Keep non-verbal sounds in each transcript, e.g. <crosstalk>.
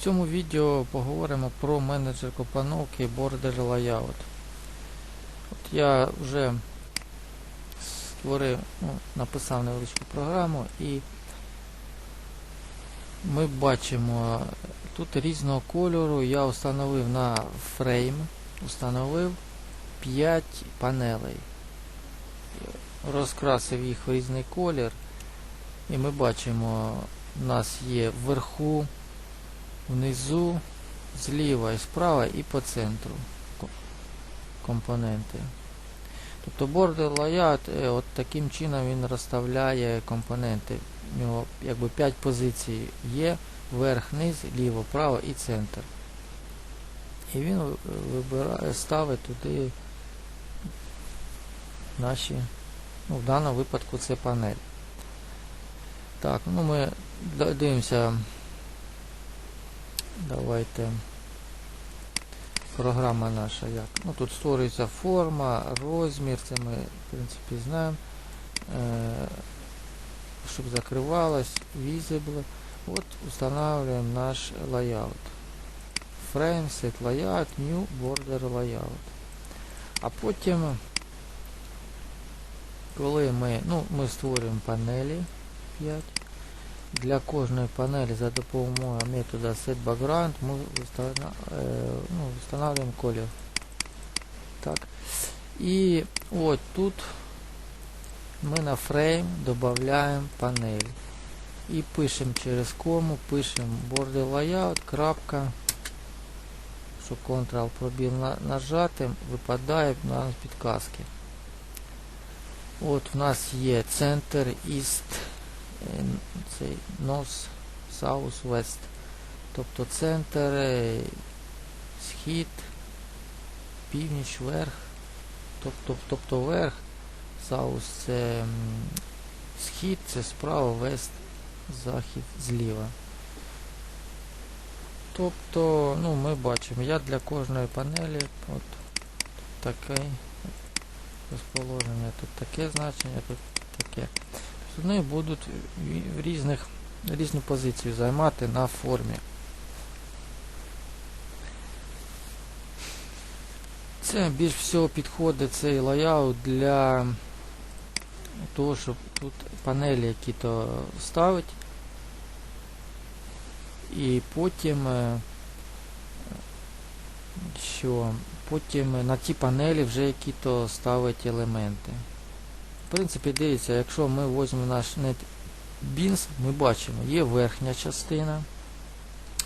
В цьому відео поговоримо про менеджер компоновки Border Layout. От я вже створив, ну, написав невеличку програму і ми бачимо тут різного кольору. Я встановив на фрейм, встановив 5 панелей. Розкрасив їх в різний колір. І ми бачимо, у нас є вверху, внизу, зліва і справа і по центру компоненти. Тобто Border Layout е, от таким чином він розставляє компоненти. У нього якби 5 позицій є, верх, низ, ліво, право і центр. І він вибирає, ставить туди наші, ну, в даному випадку це панель. Так, ну ми дивимося. Давайте. Програма наша як. Ну тут створюється форма, розмір, це ми в принципі знаємо. Е, щоб закривалось, visible. От устанавливаємо наш layout. Frame, set layout, new border layout. А потім, коли ми, ну, ми створюємо панелі 5. Для кожної панелі за допомогою метода setBackground ми е, ну, встановлюємо колір. Так. І от тут ми на фрейм додаємо панель. І пишемо через кому, пишемо border layout, крапка, що Ctrl пробіл на, нажати, випадає на підказки. От у нас є центр, East, цей North, South, West. Тобто центр, е, схід, північ, верх. Тобто, тобто верх, South це схід, це справа, вест, захід, зліва. Тобто, ну, ми бачимо, я для кожної панелі от таке розположення, тут таке значення, тут таке. Вони будуть різних, різну позицію займати на формі. Це більш всього підходить цей лаяут для того, щоб тут панелі які-то ставить. І потім е, що потім на ті панелі вже які-то ставить елементи. В принципі, дивіться, якщо ми візьмемо наш NetBeans, ми бачимо, є верхня частина.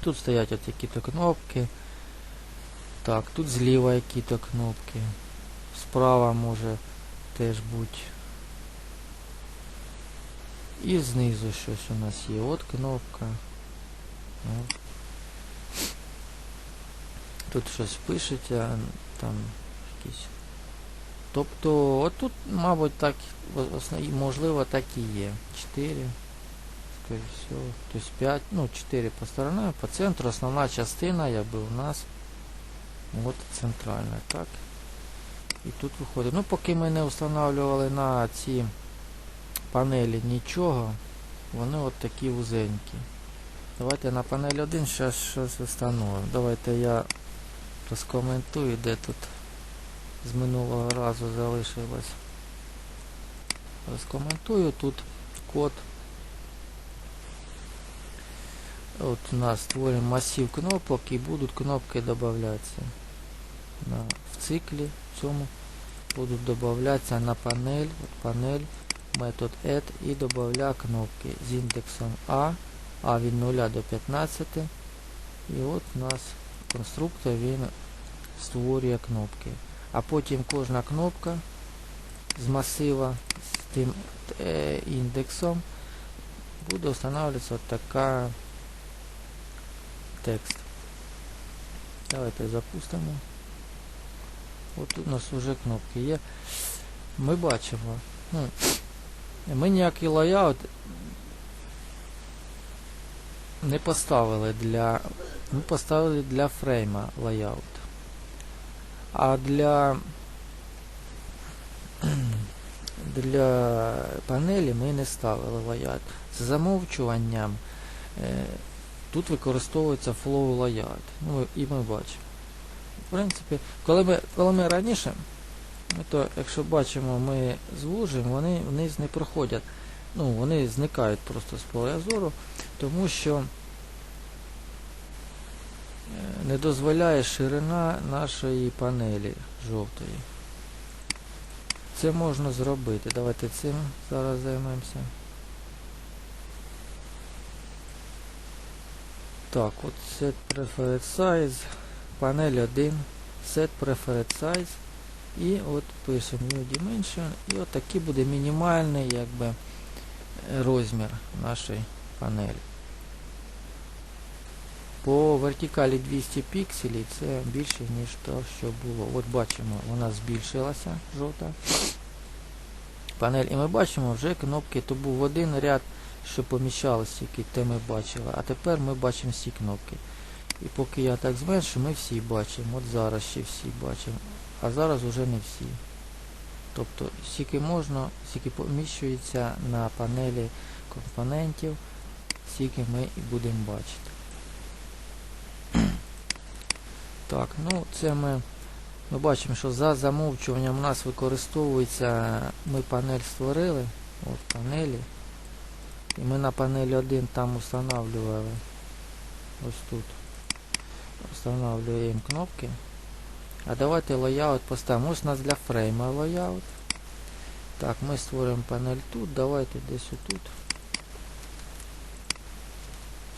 Тут стоять от які-то кнопки. Так, тут зліва які-то кнопки. Справа може теж бути. І знизу щось у нас є. От кнопка. Тут щось пишеться, там якісь. Тобто, отут, мабуть, так, можливо, так і є. 4, скоріше всього, тобто 5, ну 4 по сторонам, по центру основна частина, якби у нас от центральна, так. І тут виходить. Ну, поки ми не встановлювали на ці панелі нічого, вони от такі вузенькі. Давайте на панель 1 зараз щось встановимо. Давайте я розкоментую, де тут з минулого разу залишилось. Розкоментую тут код. От у нас створюємо масив кнопок і будуть кнопки додаватися. В циклі цьому будуть додаватися на панель, от панель, метод add і додаю кнопки з індексом А, А від 0 до 15. І от у нас конструктор він створює кнопки. А потім кожна кнопка з масива з тим е, індексом буде встановлюватися така текст. Давайте запустимо. От тут у нас вже кнопки є. Ми бачимо. Ну, ми ніякий лайаут не поставили для. Ми поставили для фрейма лайаут. А для для панелі ми не ставили лайаут. З замовчуванням е, тут використовується flow layout. Ну, і ми бачимо. В принципі, коли ми, коли ми раніше, то, якщо бачимо, ми звужуємо, вони вниз не проходять. Ну, вони зникають просто з поля зору, тому що не дозволяє ширина нашої панелі жовтої. Це можна зробити. Давайте цим зараз займемося. Так, от set preferred size, панель 1, set preferred size. І от пишемо New Dimension. І от такий буде мінімальний якби, розмір нашої панелі. По вертикалі 200 пікселів це більше, ніж то, що було. От бачимо, вона збільшилася жовта панель. І ми бачимо вже кнопки, то був один ряд, що поміщалися тільки, те ми бачили. А тепер ми бачимо всі кнопки. І поки я так зменшу, ми всі бачимо. От зараз ще всі бачимо. А зараз уже не всі. Тобто, скільки можна, скільки поміщується на панелі компонентів, скільки ми і будемо бачити. Так, ну це ми, ми бачимо, що за замовчуванням у нас використовується, ми панель створили, от панелі. І ми на панелі 1 там встановлювали ось тут. Встановлюємо кнопки. А давайте лояут поставимо. Ось у нас для фрейма лояут. Так, ми створимо панель тут. Давайте десь отут.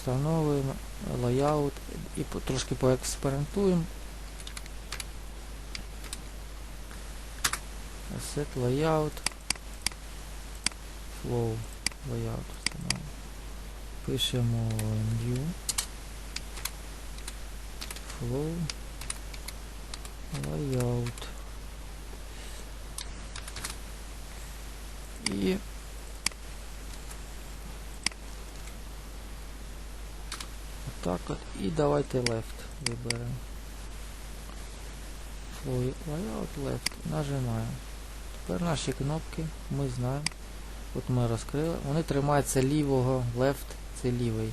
Встановлюємо лояут і трошки поекспериментуємо. Set layout. Flow layout встановлюємо. Пишемо new. Flow layout. І так от. І давайте left виберемо. Flow layout left. Нажимаємо. Тепер наші кнопки ми знаємо. От ми розкрили. Вони тримаються лівого, left це лівий.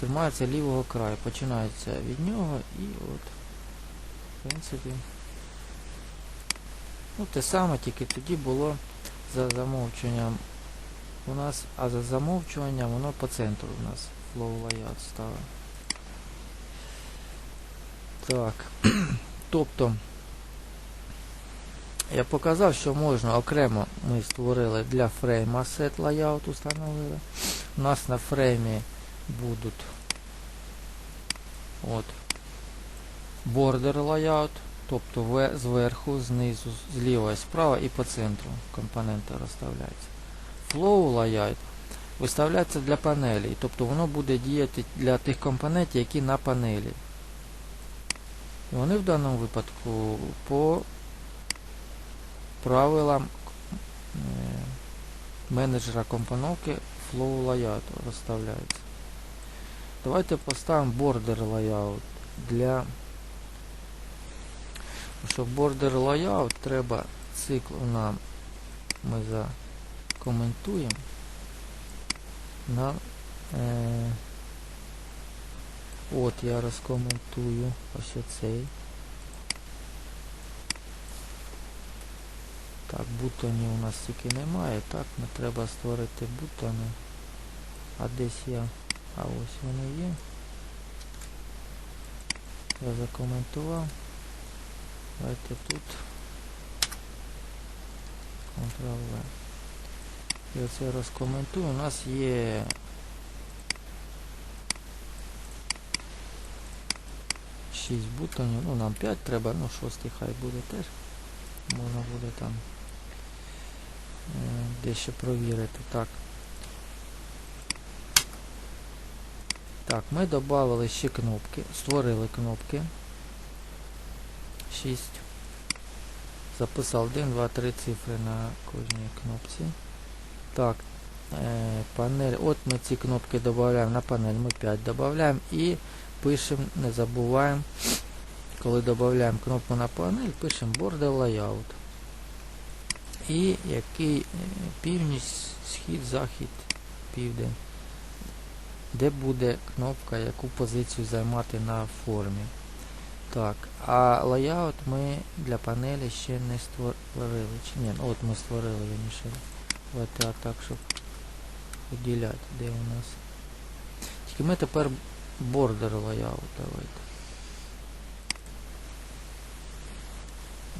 Тримаються лівого краю. Починається від нього і от. В принципі. Ну, те саме, тільки тоді було за замовчуванням у нас, а за замовчуванням воно по центру у нас flow layout стало. Так. <clears throat> тобто я показав, що можна окремо ми створили для фрейма set layout установили. У нас на фреймі будуть от border layout, тобто ве- зверху, знизу, зліва і справа і по центру компоненти розставляються. Flow layout виставляється для панелі, тобто воно буде діяти для тих компонентів, які на панелі. І вони в даному випадку по правилам е, менеджера компоновки Flow Layout розставляється. Давайте поставимо Border Layout для щоб Border Layout треба цикл нам ми закоментуємо на е, от я розкоментую ось оцей. Так, бутонів у нас тільки немає. Так, не треба створити бутони. А десь я... А ось вони є. Я закоментував. Давайте тут. Ctrl-V. І оце розкоментую. У нас є шість бутонів. Ну нам 5 треба, ну шостий хай буде теж. Можна буде там е, дещо провірити. Так. Так, ми додали ще кнопки, створили кнопки. 6. Записав 1, 2, 3 цифри на кожній кнопці. Так, е, панель. От ми ці кнопки додаємо на панель, ми 5 додаємо і пишемо, не забуваємо, коли додаємо кнопку на панель, пишемо Border Layout. І який е, північ, схід, захід, південь. де буде кнопка, яку позицію займати на формі. Так, а layout ми для панелі ще не створили. Чи ні, ну от ми створили раніше. Давайте а так, щоб виділяти, де у нас. Тільки ми тепер бордер layout давайте.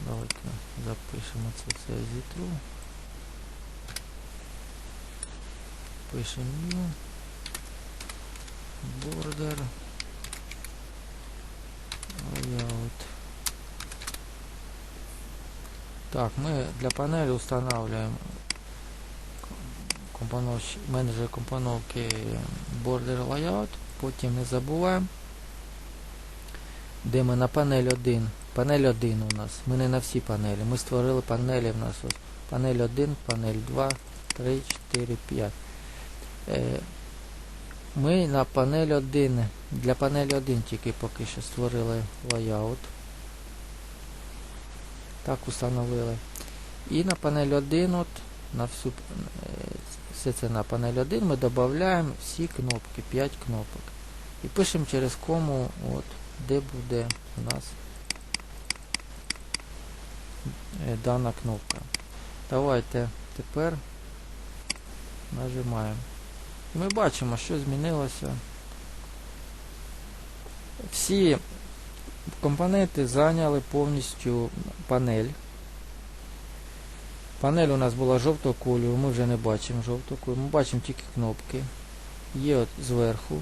Давайте запишемо це все зітру. Пишемо new. Border. Layout. Так, ми для панелі компоновщ... менеджер компоновки Border Layout. Потім не забуваємо, де ми на панель 1. Панель 1 у нас. Ми не на всі панелі. Ми створили панелі в нас ось. Панель 1, панель 2, 3, 4, 5. Е, ми на панель 1, для панелі 1 тільки поки що створили layout. Так установили. І на панель 1, от, на всю, е, все це на панель 1 ми додаємо всі кнопки, 5 кнопок. І пишемо через кому, от, де буде у нас е, дана кнопка. Давайте тепер нажимаємо. І ми бачимо, що змінилося. Всі компоненти зайняли повністю панель. Панель у нас була жовтого кольору, ми вже не бачимо жовтого кольору, ми бачимо тільки кнопки. Є от зверху,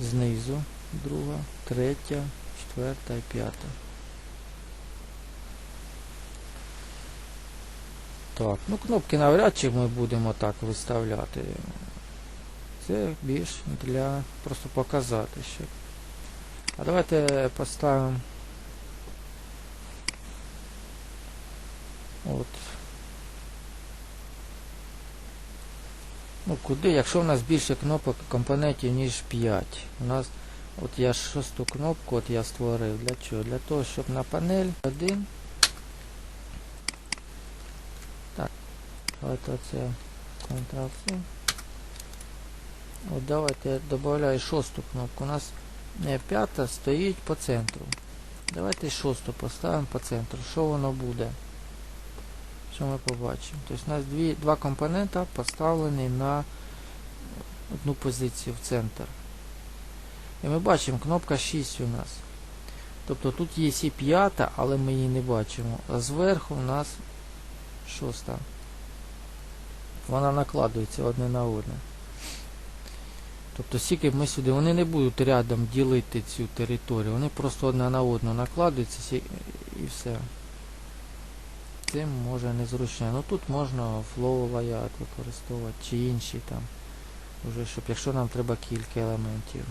знизу, друга, третя, четверта і п'ята. Так, ну кнопки навряд чи ми будемо так виставляти. Це більш для просто показати ще. А давайте поставимо от. Ну куди, якщо в нас більше кнопок компонентів, ніж 5. У нас от я шосту кнопку от я створив. Для чого? Для того, щоб на панель 1. Так, давайте оце Ctrl-C. От давайте я додаю шосту кнопку. У нас не п'ята стоїть по центру. Давайте шосту поставимо по центру. Що воно буде? Що ми побачимо? Тобто у нас дві, два компонента поставлені на одну позицію в центр. І ми бачимо кнопка 6 у нас. Тобто тут є і п'ята, але ми її не бачимо. А зверху у нас шоста. Вона накладується одне на одне. Тобто стільки ми сюди, вони не будуть рядом ділити цю територію, вони просто одна на одну накладуються і все. Це може незручно. Ну тут можна flow layout використовувати чи інші там. Уже щоб якщо нам треба кілька елементів,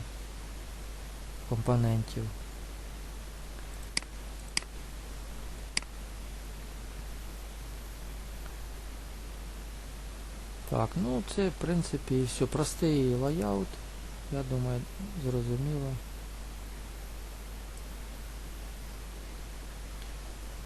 компонентів. Так, ну це в принципі все. Простий лайаут. Я думаю, зрозуміло.